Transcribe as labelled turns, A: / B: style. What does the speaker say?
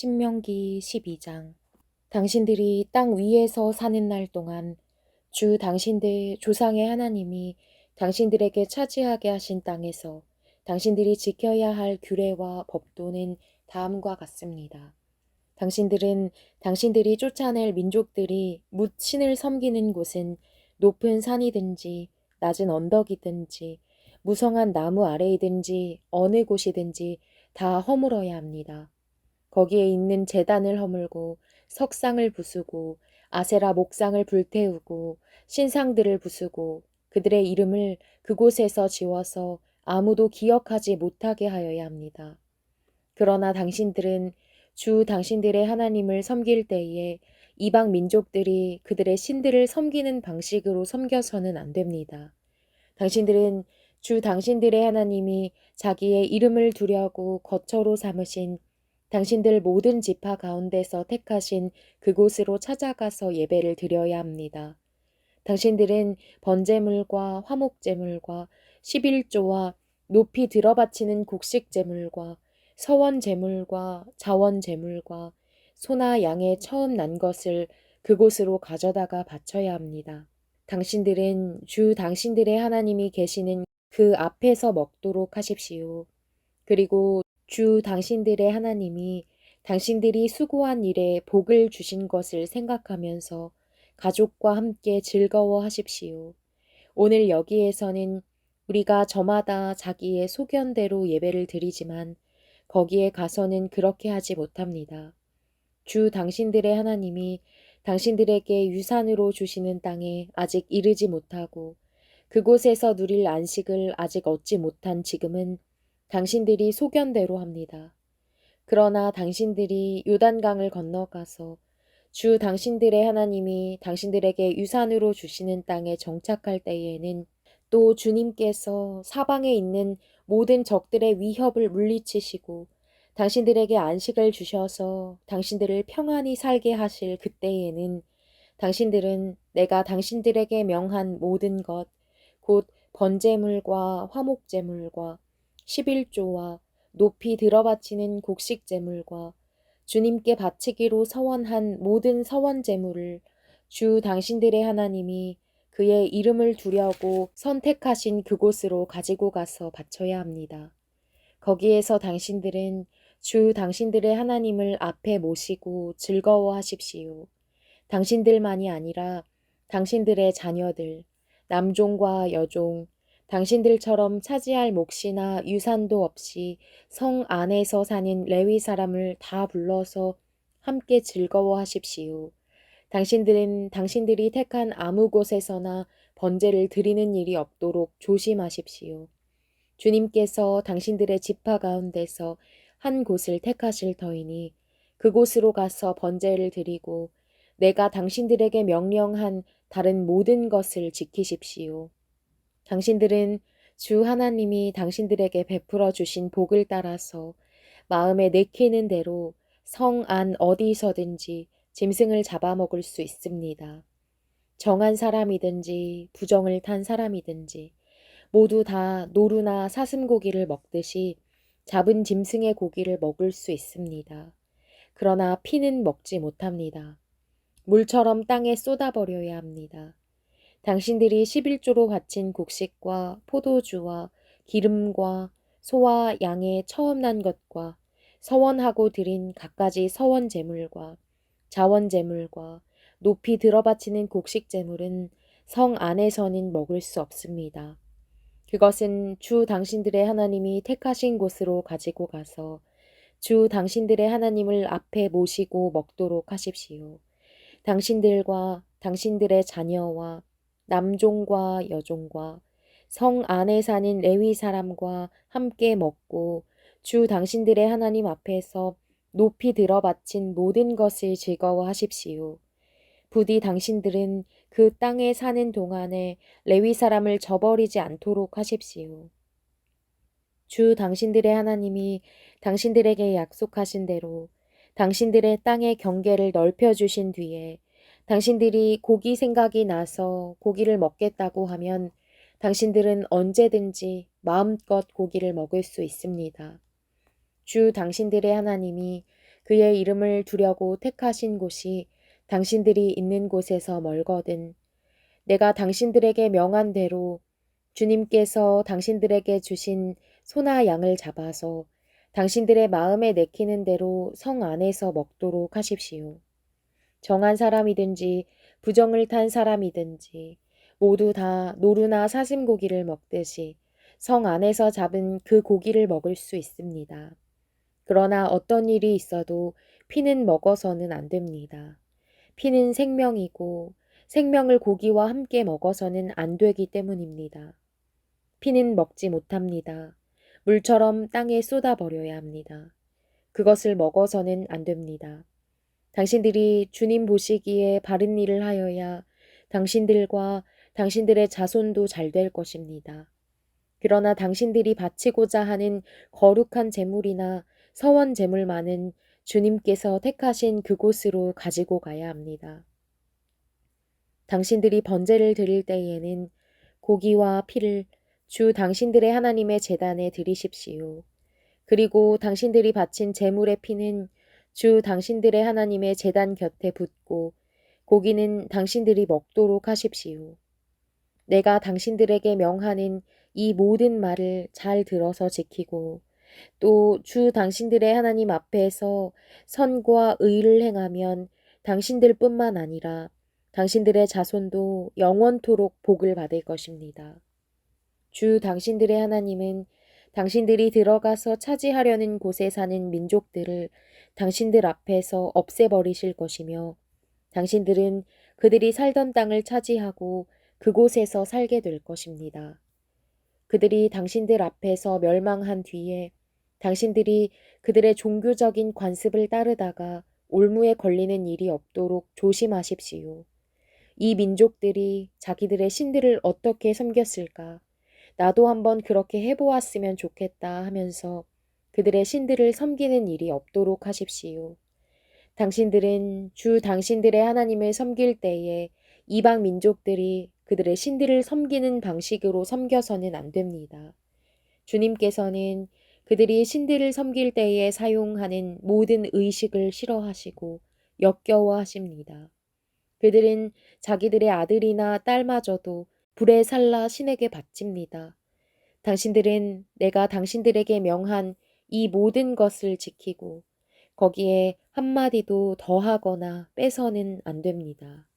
A: 신명기 12장 당신들이 땅 위에서 사는 날 동안 주 당신들 조상의 하나님이 당신들에게 차지하게 하신 땅에서 당신들이 지켜야 할 규례와 법도는 다음과 같습니다. 당신들은 당신들이 쫓아낼 민족들이 묻 신을 섬기는 곳은 높은 산이든지 낮은 언덕이든지 무성한 나무 아래이든지 어느 곳이든지 다 허물어야 합니다. 거기에 있는 재단을 허물고 석상을 부수고 아세라 목상을 불태우고 신상들을 부수고 그들의 이름을 그곳에서 지워서 아무도 기억하지 못하게 하여야 합니다. 그러나 당신들은 주 당신들의 하나님을 섬길 때에 이방 민족들이 그들의 신들을 섬기는 방식으로 섬겨서는 안 됩니다. 당신들은 주 당신들의 하나님이 자기의 이름을 두려고 거처로 삼으신 당신들 모든 지파 가운데서 택하신 그곳으로 찾아가서 예배를 드려야 합니다. 당신들은 번제물과 화목제물과 11조와 높이 들어바치는 곡식제물과 서원제물과 자원제물과 소나 양의 처음 난 것을 그곳으로 가져다가 바쳐야 합니다. 당신들은 주 당신들의 하나님이 계시는 그 앞에서 먹도록 하십시오. 그리고 주 당신들의 하나님이 당신들이 수고한 일에 복을 주신 것을 생각하면서 가족과 함께 즐거워 하십시오. 오늘 여기에서는 우리가 저마다 자기의 소견대로 예배를 드리지만 거기에 가서는 그렇게 하지 못합니다. 주 당신들의 하나님이 당신들에게 유산으로 주시는 땅에 아직 이르지 못하고 그곳에서 누릴 안식을 아직 얻지 못한 지금은 당신들이 소견대로 합니다. 그러나 당신들이 요단강을 건너가서 주 당신들의 하나님이 당신들에게 유산으로 주시는 땅에 정착할 때에는 또 주님께서 사방에 있는 모든 적들의 위협을 물리치시고 당신들에게 안식을 주셔서 당신들을 평안히 살게 하실 그때에는 당신들은 내가 당신들에게 명한 모든 것, 곧 번제물과 화목제물과 11조와 높이 들어바치는 곡식 제물과 주님께 바치기로 서원한 모든 서원 제물을 주 당신들의 하나님이 그의 이름을 두려고 선택하신 그곳으로 가지고 가서 바쳐야 합니다. 거기에서 당신들은 주 당신들의 하나님을 앞에 모시고 즐거워하십시오. 당신들만이 아니라 당신들의 자녀들, 남종과 여종, 당신들처럼 차지할 몫이나 유산도 없이 성 안에서 사는 레위 사람을 다 불러서 함께 즐거워하십시오. 당신들은 당신들이 택한 아무 곳에서나 번제를 드리는 일이 없도록 조심하십시오. 주님께서 당신들의 지파 가운데서 한 곳을 택하실 터이니 그곳으로 가서 번제를 드리고 내가 당신들에게 명령한 다른 모든 것을 지키십시오. 당신들은 주 하나님이 당신들에게 베풀어 주신 복을 따라서 마음에 내키는 대로 성 안 어디서든지 짐승을 잡아먹을 수 있습니다. 정한 사람이든지 부정을 탄 사람이든지 모두 다 노루나 사슴고기를 먹듯이 잡은 짐승의 고기를 먹을 수 있습니다. 그러나 피는 먹지 못합니다. 물처럼 땅에 쏟아버려야 합니다. 당신들이 11조로 바친 곡식과 포도주와 기름과 소와 양의 처음 난 것과 서원하고 드린 갖가지 서원 제물과 자원 제물과 높이 들어바치는 곡식 제물은 성 안에서는 먹을 수 없습니다. 그것은 주 당신들의 하나님이 택하신 곳으로 가지고 가서 주 당신들의 하나님을 앞에 모시고 먹도록 하십시오. 당신들과 당신들의 자녀와 남종과 여종과 성 안에 사는 레위 사람과 함께 먹고 주 당신들의 하나님 앞에서 높이 들어 바친 모든 것을 즐거워하십시오. 부디 당신들은 그 땅에 사는 동안에 레위 사람을 저버리지 않도록 하십시오. 주 당신들의 하나님이 당신들에게 약속하신 대로 당신들의 땅의 경계를 넓혀 주신 뒤에 당신들이 고기 생각이 나서 고기를 먹겠다고 하면 당신들은 언제든지 마음껏 고기를 먹을 수 있습니다. 주 당신들의 하나님이 그의 이름을 두려고 택하신 곳이 당신들이 있는 곳에서 멀거든 내가 당신들에게 명한 대로 주님께서 당신들에게 주신 소나 양을 잡아서 당신들의 마음에 내키는 대로 성 안에서 먹도록 하십시오. 정한 사람이든지 부정을 탄 사람이든지 모두 다 노루나 사슴고기를 먹듯이 성 안에서 잡은 그 고기를 먹을 수 있습니다. 그러나 어떤 일이 있어도 피는 먹어서는 안 됩니다. 피는 생명이고 생명을 고기와 함께 먹어서는 안 되기 때문입니다. 피는 먹지 못합니다. 물처럼 땅에 쏟아버려야 합니다. 그것을 먹어서는 안 됩니다. 당신들이 주님 보시기에 바른 일을 하여야 당신들과 당신들의 자손도 잘 될 것입니다. 그러나 당신들이 바치고자 하는 거룩한 재물이나 서원 재물만은 주님께서 택하신 그곳으로 가지고 가야 합니다. 당신들이 번제를 드릴 때에는 고기와 피를 주 당신들의 하나님의 재단에 드리십시오. 그리고 당신들이 바친 재물의 피는 주 당신들의 하나님의 재단 곁에 붓고 고기는 당신들이 먹도록 하십시오. 내가 당신들에게 명하는 이 모든 말을 잘 들어서 지키고 또 주 당신들의 하나님 앞에서 선과 의를 행하면 당신들뿐만 아니라 당신들의 자손도 영원토록 복을 받을 것입니다. 주 당신들의 하나님은 당신들이 들어가서 차지하려는 곳에 사는 민족들을 당신들 앞에서 없애버리실 것이며 당신들은 그들이 살던 땅을 차지하고 그곳에서 살게 될 것입니다. 그들이 당신들 앞에서 멸망한 뒤에 당신들이 그들의 종교적인 관습을 따르다가 올무에 걸리는 일이 없도록 조심하십시오. 이 민족들이 자기들의 신들을 어떻게 섬겼을까? 나도 한번 그렇게 해보았으면 좋겠다 하면서 그들의 신들을 섬기는 일이 없도록 하십시오. 당신들은 주 당신들의 하나님을 섬길 때에 이방 민족들이 그들의 신들을 섬기는 방식으로 섬겨서는 안 됩니다. 주님께서는 그들이 신들을 섬길 때에 사용하는 모든 의식을 싫어하시고 역겨워하십니다. 그들은 자기들의 아들이나 딸마저도 불에 살라 신에게 바칩니다. 당신들은 내가 당신들에게 명한 이 모든 것을 지키고 거기에 한마디도 더하거나 빼서는 안 됩니다.